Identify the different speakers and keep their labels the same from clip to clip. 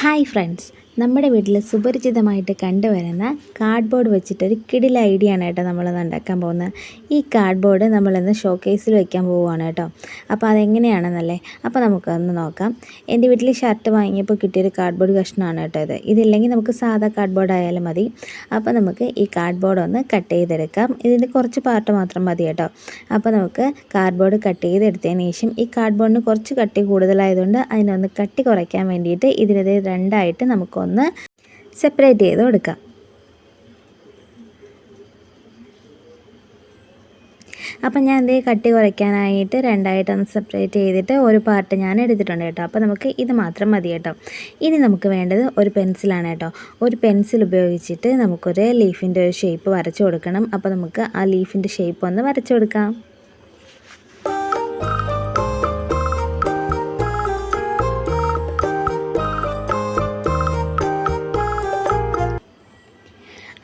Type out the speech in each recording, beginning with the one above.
Speaker 1: Hi friends നമ്മുടെ വീട്ടിൽ സുപരിചിതമായിട്ട് കണ്ടുവരുന്ന കാർഡ്ബോർഡ് വെച്ചിട്ടൊരു കിടില ഐഡിയ ആണ് കേട്ടോ നമ്മളിന്ന് ഉണ്ടാക്കാൻ പോകുന്നത്. ഈ കാർഡ്ബോർഡ് നമ്മളിന്ന് ഷോക്കേസിൽ വെക്കാൻ പോവുകയാണ് കേട്ടോ. അപ്പോൾ അതെങ്ങനെയാണെന്നല്ലേ? അപ്പോൾ നമുക്കൊന്ന് നോക്കാം. എന്റെ വീട്ടിൽ ഷർട്ട് വാങ്ങിയപ്പോൾ കിട്ടിയൊരു കാർഡ്ബോർഡ് കഷ്ണമാണ് കേട്ടോ ഇത്. ഇതില്ലെങ്കിൽ നമുക്ക് സാധാ കാർഡ്ബോർഡ് ആയാലും മതി. അപ്പോൾ നമുക്ക് ഈ കാർഡ്ബോർഡ് ഒന്ന് കട്ട് ചെയ്തെടുക്കാം. ഇതിന്റെ കുറച്ച് പാർട്ട് മാത്രം മതി കേട്ടോ. അപ്പോൾ നമുക്ക് കാർഡ്ബോർഡ് കട്ട് ചെയ്തെടുത്തതിന് ശേഷം ഈ കാർഡ്ബോർഡിന് കുറച്ച് കട്ടി കൂടുതലായതുകൊണ്ട് അതിനൊന്ന് കട്ടി കുറയ്ക്കാൻ വേണ്ടിയിട്ട് ഇതിനത് രണ്ടായിട്ട് നമുക്കൊന്ന് സെപ്പറേറ്റ് ചെയ്ത് കൊടുക്കാം. അപ്പം ഞാൻ ഇതേ കട്ടി കുറയ്ക്കാനായിട്ട് രണ്ടായിട്ടൊന്ന് സെപ്പറേറ്റ് ചെയ്തിട്ട് ഒരു പാർട്ട് ഞാൻ എടുത്തിട്ടുണ്ട് കേട്ടോ. അപ്പോൾ നമുക്ക് ഇത് മാത്രം മതി കേട്ടോ. ഇനി നമുക്ക് വേണ്ടത് ഒരു പെൻസിലാണ് കേട്ടോ. ഒരു പെൻസിൽ ഉപയോഗിച്ചിട്ട് നമുക്കൊരു ലീഫിന്റെ ഒരു ഷേപ്പ് വരച്ചു കൊടുക്കണം. അപ്പോൾ നമുക്ക് ആ ലീഫിന്റെ ഷേപ്പ് ഒന്ന് വരച്ചു കൊടുക്കാം.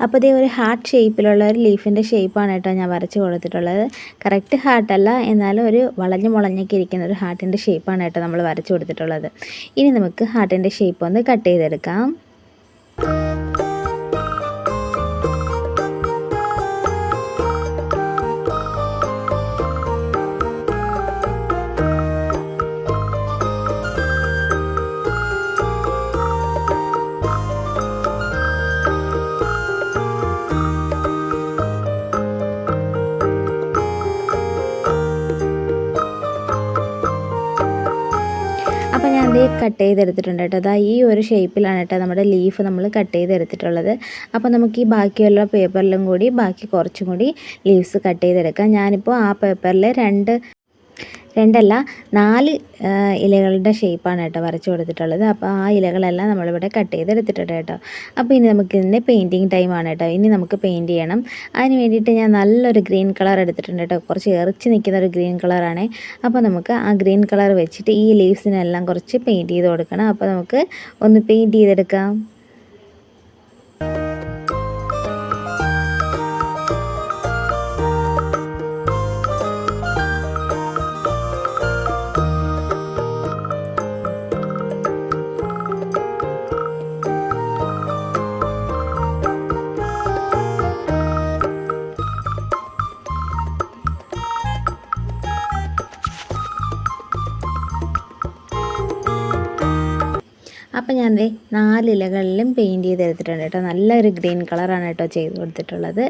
Speaker 1: അപ്പോൾ ഇതേ ഒരു ഹാർട്ട് ഷേപ്പിലുള്ള ഒരു ലീഫിന്റെ ഷേപ്പാണ് കേട്ടോ ഞാൻ വരച്ച് കൊടുത്തിട്ടുള്ളത്. കറക്റ്റ് ഹാർട്ടല്ല എന്നാലും ഒരു വളഞ്ഞു മുളഞ്ഞൊക്കെ ഇരിക്കുന്ന ഒരു ഹാർട്ടിന്റെ ഷേപ്പാണ് കേട്ടോ നമ്മൾ വരച്ച് കൊടുത്തിട്ടുള്ളത്. ഇനി നമുക്ക് ഹാർട്ടിന്റെ ഷേപ്പ് ഒന്ന് കട്ട് ചെയ്തെടുക്കാം. ഞാൻ ഇത് കട്ട് ചെയ്തെടുത്തിട്ടുണ്ട് കേട്ടോ. അതാ ഈ ഒരു ഷേപ്പിലാണ് കേട്ടോ നമ്മുടെ ലീഫ് നമ്മൾ കട്ട് ചെയ്തെടുത്തിട്ടുള്ളത്. അപ്പോൾ നമുക്ക് ഈ ബാക്കിയുള്ള പേപ്പറിലും കൂടി ബാക്കി കുറച്ചും കൂടി ലീവ്സ് കട്ട് ചെയ്തെടുക്കാം. ഞാനിപ്പോൾ ആ പേപ്പറിൽ രണ്ട് രണ്ടല്ല നാല് ഇലകളുടെ ഷേപ്പാണ് കേട്ടോ വരച്ചു കൊടുത്തിട്ടുള്ളത്. അപ്പോൾ ആ ഇലകളെല്ലാം നമ്മളിവിടെ കട്ട് ചെയ്തെടുത്തിട്ടുണ്ട് കേട്ടോ. അപ്പോൾ ഇനി നമുക്ക് ഇതിന്റെ പെയിന്റിങ് ടൈമാണ് കേട്ടോ. ഇനി നമുക്ക് പെയിന്റ് ചെയ്യണം. അതിന് വേണ്ടിയിട്ട് ഞാൻ നല്ലൊരു ഗ്രീൻ കളർ എടുത്തിട്ടുണ്ട് കേട്ടോ. കുറച്ച് എറിച്ച് നിൽക്കുന്ന ഒരു ഗ്രീൻ കളറാണ് അപ്പോൾ നമുക്ക് ആ ഗ്രീൻ കളർ വെച്ചിട്ട് ഈ ലീവ്സിനെല്ലാം കുറച്ച് പെയിന്റ് ചെയ്ത് കൊടുക്കണം. അപ്പോൾ നമുക്ക് ഒന്ന് പെയിന്റ് ചെയ്തെടുക്കാം. അപ്പോൾ ഞാൻ ദേ നാല് ഇലകളിലും പെയിന്റ് ചെയ്ത് എടുത്തിട്ടുണ്ട് കേട്ടോ. നല്ലൊരു ഗ്രീൻ കളറാണ് കേട്ടോ ചെയ്ത് കൊടുത്തിട്ടുള്ളത്.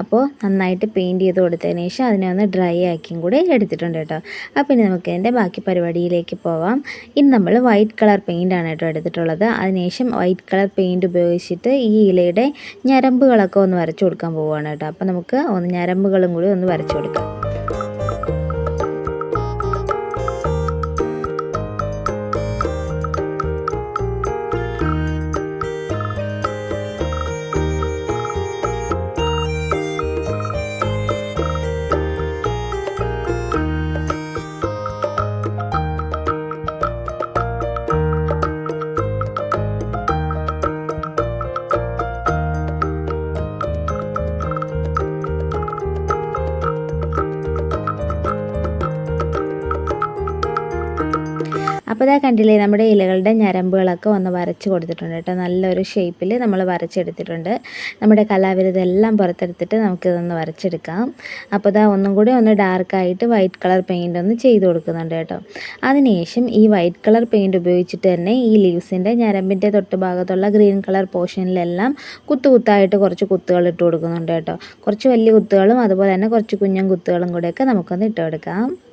Speaker 1: അപ്പോൾ നന്നായിട്ട് പെയിന്റ് ചെയ്ത് കൊടുത്തതിന് ശേഷം അതിനെ ഒന്ന് ഡ്രൈ ആക്കിയും കൂടി എടുത്തിട്ടുണ്ട് കേട്ടോ. അപ്പോൾ ഇനി നമുക്ക് ഇതിന്റെ ബാക്കി പരിപാടിയിലേക്ക് പോവാം. ഇനി നമ്മൾ വൈറ്റ് കളർ പെയിന്റാണ് കേട്ടോ എടുത്തിട്ടുള്ളത്. അതിനുശേഷം വൈറ്റ് കളർ പെയിന്റ് ഉപയോഗിച്ചിട്ട് ഈ ഇലയുടെ ഞരമ്പുകളൊക്കെ ഒന്ന് വരച്ചു കൊടുക്കാൻ പോവുകയാണ് കേട്ടോ. അപ്പോൾ നമുക്ക് ഒന്ന് ഞരമ്പുകളും കൂടി ഒന്ന് വരച്ചു കൊടുക്കാം. അപ്പോൾ ഇതാ കണ്ടില്ലേ നമ്മുടെ ഇലകളുടെ ഞരമ്പുകളൊക്കെ ഒന്ന് വരച്ച് കൊടുത്തിട്ടുണ്ട് കേട്ടോ. നല്ലൊരു ഷേപ്പിൽ നമ്മൾ വരച്ചെടുത്തിട്ടുണ്ട്. നമ്മുടെ കലാവിരുതെല്ലാം പുറത്തെടുത്തിട്ട് നമുക്കിതൊന്ന് വരച്ചെടുക്കാം. അപ്പോൾ ഇതാ ഒന്നും കൂടി ഒന്ന് ഡാർക്കായിട്ട് വൈറ്റ് കളർ പെയിന്റ് ഒന്ന് ചെയ്ത് കൊടുക്കുന്നുണ്ട് കേട്ടോ. അതിനുശേഷം ഈ വൈറ്റ് കളർ പെയിന്റ് ഉപയോഗിച്ചിട്ട് തന്നെ ഈ ലീവ്സിന്റെ ഞരമ്പിന്റെ തൊട്ട് ഭാഗത്തുള്ള ഗ്രീൻ കളർ പോർഷനിലെല്ലാം കുത്തു കുത്തായിട്ട് കുറച്ച് കുത്തുകൾ ഇട്ട് കൊടുക്കുന്നുണ്ട് കേട്ടോ. കുറച്ച് വലിയ കുത്തുകളും അതുപോലെ തന്നെ കുറച്ച് കുഞ്ഞൻ കുത്തുകളും കൂടെയൊക്കെ നമുക്കൊന്ന് ഇട്ട് കൊടുക്കാം.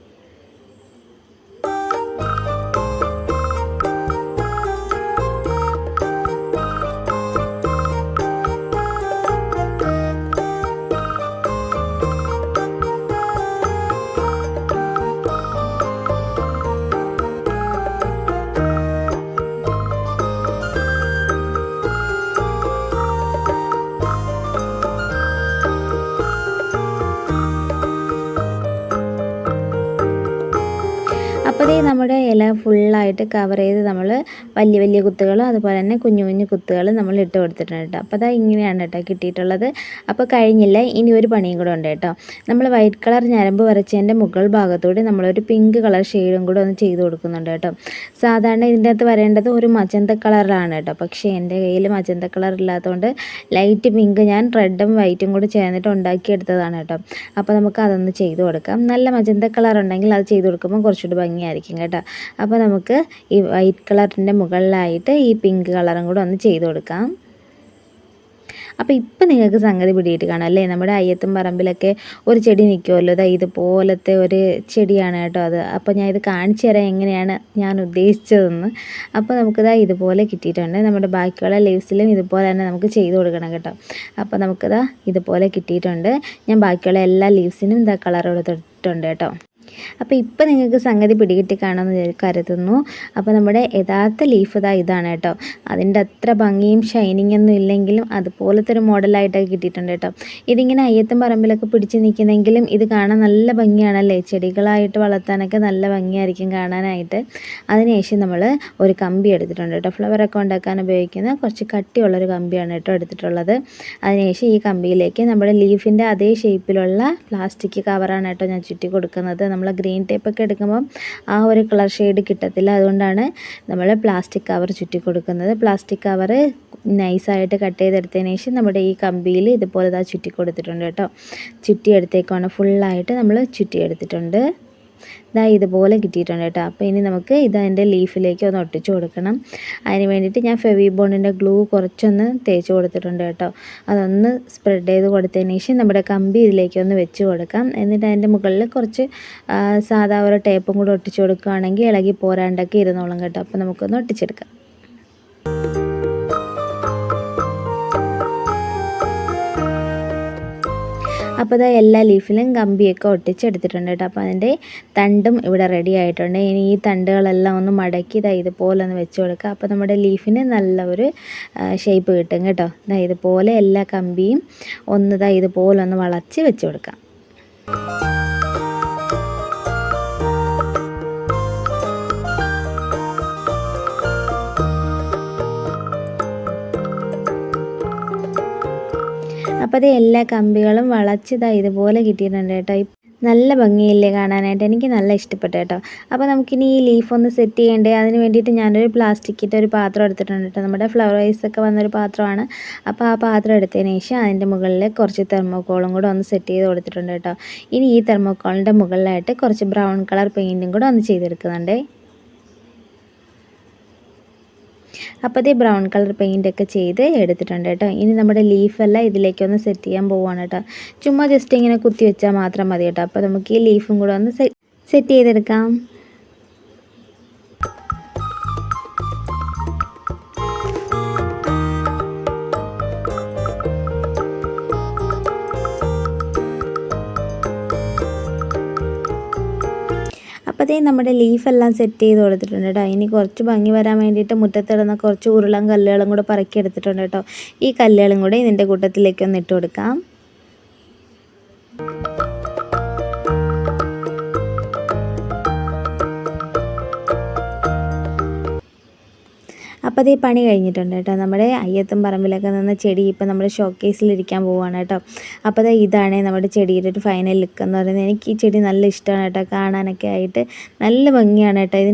Speaker 1: ഇല ഫുള്ളായിട്ട് കവർ ചെയ്ത് നമ്മൾ വലിയ വലിയ കുത്തുകൾ അതുപോലെ തന്നെ കുഞ്ഞു കുഞ്ഞു കുത്തുകൾ നമ്മൾ ഇട്ട് കൊടുത്തിട്ടുണ്ട് കേട്ടോ. അപ്പോൾ അതാ ഇങ്ങനെയാണ് കേട്ടോ കിട്ടിയിട്ടുള്ളത്. അപ്പോൾ കഴിഞ്ഞില്ല ഇനി ഒരു പണിയും കൂടെ ഉണ്ട് കേട്ടോ. നമ്മൾ വൈറ്റ് കളർ ഞരമ്പ് വരച്ചതിന്റെ മുകൾ ഭാഗത്തൂടെ നമ്മളൊരു പിങ്ക് കളർ ഷെയ്ഡും കൂടെ ഒന്ന് ചെയ്ത് കൊടുക്കുന്നുണ്ട് കേട്ടോ. സാധാരണ ഇതിന്റെ അകത്ത് വരേണ്ടത് ഒരു മജന്ത കളറിലാണ് കേട്ടോ. പക്ഷേ എന്റെ കയ്യിൽ മജന്ത കളർ ഇല്ലാത്തതുകൊണ്ട് ലൈറ്റ് പിങ്ക് ഞാൻ റെഡും വൈറ്റും കൂടി ചേർന്നിട്ട് ഉണ്ടാക്കിയെടുത്തതാണ് കേട്ടോ. അപ്പോൾ നമുക്ക് അതൊന്ന് ചെയ്ത് കൊടുക്കാം. നല്ല മജന്ത കളർ ഉണ്ടെങ്കിൽ അത് ചെയ്ത് കൊടുക്കുമ്പോൾ കുറച്ചുകൂടി ഭംഗിയായിരിക്കും. കേട്ടോ. അപ്പോൾ നമുക്ക് ഈ വൈറ്റ് കളറിന്റെ മുകളിലായിട്ട് ഈ പിങ്ക് കളറും കൂടെ ഒന്ന് ചെയ്ത് കൊടുക്കാം. അപ്പോൾ ഇപ്പം നിങ്ങൾക്ക് സംഗതി പിടിയിട്ട് കാണാം അല്ലേ? നമ്മുടെ അയ്യത്തും പറമ്പിലൊക്കെ ഒരു ചെടി നിൽക്കുമല്ലോ അതായത് ഇതുപോലത്തെ ഒരു ചെടിയാണ് കേട്ടോ അത്. അപ്പോൾ ഞാൻ ഇത് കാണിച്ചു തരാം എങ്ങനെയാണ് ഞാൻ ഉദ്ദേശിച്ചതെന്ന്. അപ്പോൾ നമുക്കിതാ ഇതുപോലെ കിട്ടിയിട്ടുണ്ട്. നമ്മുടെ ബാക്കിയുള്ള ലീവ്സിലും ഇതുപോലെ തന്നെ നമുക്ക് ചെയ്ത് കൊടുക്കണം കേട്ടോ. അപ്പോൾ നമുക്കിതാ ഇതുപോലെ കിട്ടിയിട്ടുണ്ട്. ഞാൻ ബാക്കിയുള്ള എല്ലാ ലീവ്സിനും ഇതാ കളർ കൊടുത്തിട്ടുണ്ട് കേട്ടോ. അപ്പോൾ ഇപ്പോൾ നിങ്ങൾക്ക് സംഗതി പിടികിട്ടി കാണുമെന്ന് കരുതുന്നു. അപ്പോൾ നമ്മുടെ യഥാർത്ഥ ലീഫ് ഇതാ ഇതാണ് കേട്ടോ. അതിന്റെ അത്ര ഭംഗിയും ഷൈനിങ് ഒന്നും ഇല്ലെങ്കിലും അതുപോലത്തെ ഒരു മോഡലായിട്ടൊക്കെ കിട്ടിയിട്ടുണ്ട് കേട്ടോ. ഇതിങ്ങനെ അയ്യത്തും പറമ്പിലൊക്കെ പിടിച്ച് നിൽക്കുന്നെങ്കിലും ഇത് കാണാൻ നല്ല ഭംഗിയാണല്ലേ? ചെടികളായിട്ട് വളർത്താനൊക്കെ നല്ല ഭംഗിയായിരിക്കും കാണാനായിട്ട്. അതിനുശേഷം നമ്മൾ ഒരു കമ്പി എടുത്തിട്ടുണ്ട് കേട്ടോ. ഫ്ലവറൊക്കെ ഉണ്ടാക്കാൻ ഉപയോഗിക്കുന്ന കുറച്ച് കട്ടിയുള്ളൊരു കമ്പിയാണ് കേട്ടോ എടുത്തിട്ടുള്ളത്. അതിനുശേഷം ഈ കമ്പിയിലേക്ക് നമ്മുടെ ലീഫിന്റെ അതേ ഷേപ്പിലുള്ള പ്ലാസ്റ്റിക് കവറാണ് കേട്ടോ ഞാൻ ചുറ്റി കൊടുക്കുന്നത്. നമ്മൾ ഗ്രീൻ ടേപ്പൊക്കെ എടുക്കുമ്പം ആ ഒരു കളർ ഷെയ്ഡ് കിട്ടത്തില്ല. അതുകൊണ്ടാണ് നമ്മൾ പ്ലാസ്റ്റിക് കവർ ചുറ്റി കൊടുക്കുന്നത്. പ്ലാസ്റ്റിക് കവർ നൈസായിട്ട് കട്ട് ചെയ്തെടുത്തതിന് ശേഷം നമ്മുടെ ഈ കമ്പിയിൽ ഇതുപോലെ ഇതാ ചുറ്റി കൊടുത്തിട്ടുണ്ട് കേട്ടോ. ചുറ്റി ഫുള്ളായിട്ട് നമ്മൾ ചുറ്റി എടുത്തിട്ടുണ്ട് ഇതാ ഇതുപോലെ കിട്ടിയിട്ടുണ്ട് കേട്ടോ. അപ്പോൾ ഇനി നമുക്ക് ഇത് അതിന്റെ ലീഫിലേക്ക് ഒന്ന് ഒട്ടിച്ചു കൊടുക്കണം. അതിന് വേണ്ടിയിട്ട് ഞാൻ ഫെവി ബോണ്ടിന്റെ ഗ്ലൂ കുറച്ചൊന്ന് തേച്ച് കൊടുത്തിട്ടുണ്ട് കേട്ടോ. അതൊന്ന് സ്പ്രെഡ് ചെയ്ത് കൊടുത്തതിന് ശേഷം നമ്മുടെ കമ്പി ഇതിലേക്ക് ഒന്ന് വെച്ച് കൊടുക്കാം. എന്നിട്ട് അതിന്റെ മുകളിൽ കുറച്ച് സാധാ ഒരു ടേപ്പും കൂടെ ഒട്ടിച്ചു കൊടുക്കുകയാണെങ്കിൽ ഇളകി പോരാണ്ടൊക്കെ ഇരുന്നോളും കേട്ടോ. അപ്പോൾ നമുക്കൊന്ന് ഒട്ടിച്ചെടുക്കാം. അപ്പോൾ ഇതാ എല്ലാ ലീഫിലും കമ്പിയൊക്കെ ഒട്ടിച്ചെടുത്തിട്ടുണ്ട് കേട്ടോ. അപ്പോൾ അതിന്റെ തണ്ടും ഇവിടെ റെഡി ആയിട്ടുണ്ട്. ഇനി ഈ തണ്ടുകളെല്ലാം ഒന്ന് മടക്കി ഇതാ ഇതുപോലെ ഒന്ന് വെച്ച് കൊടുക്കുക അപ്പോൾ നമ്മുടെ ലീഫിന് നല്ല ഒരു ഷേപ്പ് കിട്ടും കേട്ടോ. ഇതാ ഇതുപോലെ എല്ലാ കമ്പിയും ഒന്ന് ഇതാ ഇതുപോലെ ഒന്ന് വളച്ച് വെച്ച് കൊടുക്കാം. അപ്പോൾ എല്ലാ കമ്പികളും വളച്ചതാ ഇതുപോലെ കിട്ടിയിട്ടുണ്ട് കേട്ടോ. നല്ല ഭംഗിയില്ലേ കാണാനായിട്ട്? എനിക്ക് നല്ല ഇഷ്ടപ്പെട്ടു കേട്ടോ. അപ്പോൾ നമുക്കിനി ഈ ലീഫ് ഒന്ന് സെറ്റ് ചെയ്യേണ്ടേ? അതിന് വേണ്ടിയിട്ട് ഞാനൊരു പ്ലാസ്റ്റിക്കിന്റെ ഒരു പാത്രം എടുത്തിട്ടുണ്ട് കേട്ടോ. നമ്മുടെ ഫ്ലവർ ഒക്കെ വന്നൊരു പാത്രമാണ്. അപ്പോൾ ആ പാത്രം എടുത്തതിന് ശേഷം അതിന്റെ മുകളിൽ കുറച്ച് തെർമോക്കോളും കൂടെ ഒന്ന് സെറ്റ് ചെയ്ത് കൊടുത്തിട്ടുണ്ട് കേട്ടോ. ഇനി ഈ തെർമോക്കോളിന്റെ മുകളിലായിട്ട് കുറച്ച് ബ്രൗൺ കളർ പെയിന്റും കൂടെ ഒന്ന് ചെയ്തെടുക്കുന്നുണ്ടേ. അപ്പോൾ അതേ ബ്രൗൺ കളർ പെയിന്റ് ഒക്കെ ചെയ്ത് എടുത്തിട്ടുണ്ട് കേട്ടോ. ഇനി നമ്മുടെ ലീഫെല്ലാം ഇതിലേക്കൊന്ന് സെറ്റ് ചെയ്യാൻ പോവുകയാണ് കേട്ടോ. ചുമ്മാ ജസ്റ്റ് ഇങ്ങനെ കുത്തി വെച്ചാൽ മാത്രം മതി കേട്ടോ. അപ്പോൾ നമുക്ക് ഈ ലീഫും കൂടെ ഒന്ന് സെറ്റ് ചെയ്തെടുക്കാം. അപ്പോഴത്തേ നമ്മുടെ ലീഫെല്ലാം സെറ്റ് ചെയ്ത് കൊടുത്തിട്ടുണ്ട് കേട്ടോ ഇനി കുറച്ച് ഭംഗി വരാൻ വേണ്ടിയിട്ട് മുറ്റത്തിടുന്ന കുറച്ച് ഉരുളം കല്ലുകളും കൂടെ പറക്കി എടുത്തിട്ടുണ്ട് കേട്ടോ ഈ കല്ലുകളും കൂടെ ഇതിന്റെ കൂട്ടത്തിലേക്ക് ഒന്ന് ഇട്ട് കൊടുക്കാം. അപ്പോൾ ഈ പണി കഴിഞ്ഞിട്ടുണ്ട് കേട്ടോ. നമ്മുടെ അയ്യത്തും പറമ്പിലൊക്കെ നിന്ന് ചെടി ഇപ്പം നമ്മുടെ ഷോക്കേസിലിരിക്കാൻ പോവുകയാണ് കേട്ടോ. അപ്പോൾ അത് ഇതാണ് നമ്മുടെ ചെടിയുടെ ഒരു ഫൈനൽ ലുക്ക് എന്ന് പറയുന്നത്. എനിക്ക് ഈ ചെടി നല്ല ഇഷ്ടമാണ് കേട്ടോ. കാണാനൊക്കെ ആയിട്ട് നല്ല ഭംഗിയാണ് കേട്ടോ. ഇതിന്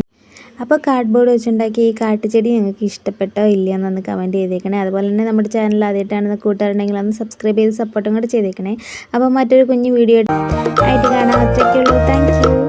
Speaker 1: അപ്പോൾ കാർഡ്ബോർഡ് വെച്ചുണ്ടാക്കിയ ഈ കാട്ടുചെടി നിങ്ങൾക്ക് ഇഷ്ടപ്പെട്ടോ ഇല്ലയെന്നൊന്ന് കമന്റ് ചെയ്തേക്കണേ. അതുപോലെ തന്നെ നമ്മുടെ ചാനൽ ആദ്യമായിട്ടാണ് കൂട്ടുകാരുണ്ടെങ്കിൽ ഒന്ന് സബ്സ്ക്രൈബ് ചെയ്ത് സപ്പോർട്ടും കൂടെ ചെയ്തേക്കണേ. അപ്പോൾ മറ്റൊരു കുഞ്ഞു വീഡിയോ ആയിട്ട് കാണാൻ ഒറ്റയ്ക്കുള്ളൂ താങ്ക്